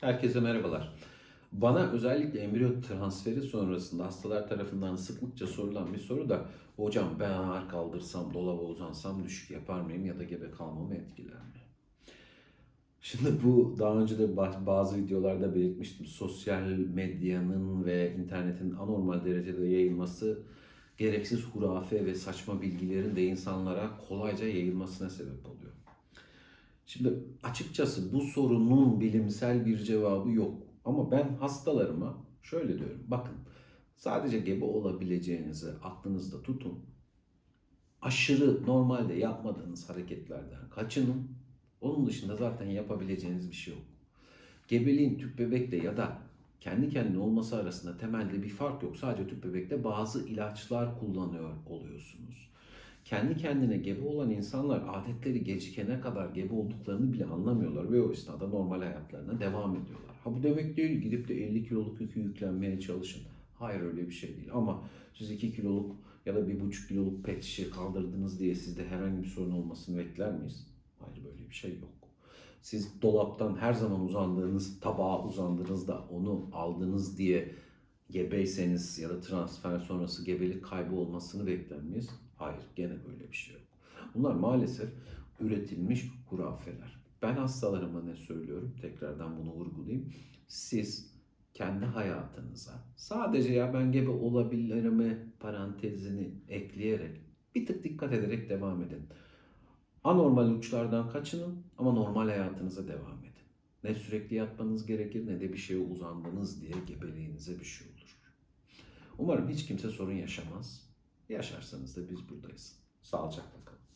Herkese merhabalar. Bana özellikle embriyo transferi sonrasında hastalar tarafından sıklıkça sorulan bir soru da hocam ben ağır kaldırsam, dolaba uzansam düşük yapar mıyım ya da gebe kalmamı etkiler mi? Şimdi bu daha önce de ba- bazı videolarda belirtmiştim. Sosyal medyanın ve internetin anormal derecede yayılması gereksiz hurafe ve saçma bilgilerin de insanlara kolayca yayılmasına sebep oluyor. Şimdi açıkçası bu sorunun bilimsel bir cevabı yok. Ama ben hastalarıma şöyle diyorum. Bakın sadece gebe olabileceğinizi aklınızda tutun. Aşırı normalde yapmadığınız hareketlerden kaçının. Onun dışında zaten yapabileceğiniz bir şey yok. Gebeliğin tüp bebekle ya da kendi kendine olması arasında temelde bir fark yok. Sadece tüp bebekte bazı ilaçlar kullanıyor oluyorsunuz. Kendi kendine gebe olan insanlar adetleri gecikene kadar gebe olduklarını bile anlamıyorlar ve o esnada normal hayatlarına devam ediyorlar. Ha bu demek değil gidip de 50 kiloluk yükü yüklenmeye çalışın. Hayır öyle bir şey değil ama siz 2 kiloluk ya da 1,5 kiloluk pet şişe kaldırdınız diye sizde herhangi bir sorun olmasını bekler miyiz? Hayır böyle bir şey yok. Siz dolaptan her zaman uzandığınız tabağa uzandığınızda onu aldınız diye gebeyseniz ya da transfer sonrası gebelik kaybı olmasını bekler miyiz? Hayır, gene böyle bir şey yok. Bunlar maalesef üretilmiş hurafeler. Ben hastalarıma ne söylüyorum? Tekrardan bunu vurgulayayım. Siz kendi hayatınıza sadece ya ben gebe olabilirimi parantezini ekleyerek bir tık dikkat ederek devam edin. Anormal uçlardan kaçının ama normal hayatınıza devam edin. Ne sürekli yatmanız gerekir ne de bir şeye uzandınız diye gebeliğinize bir şey olur. Umarım hiç kimse sorun yaşamaz. Yaşarsanız da biz buradayız. Sağlıcakla kalın.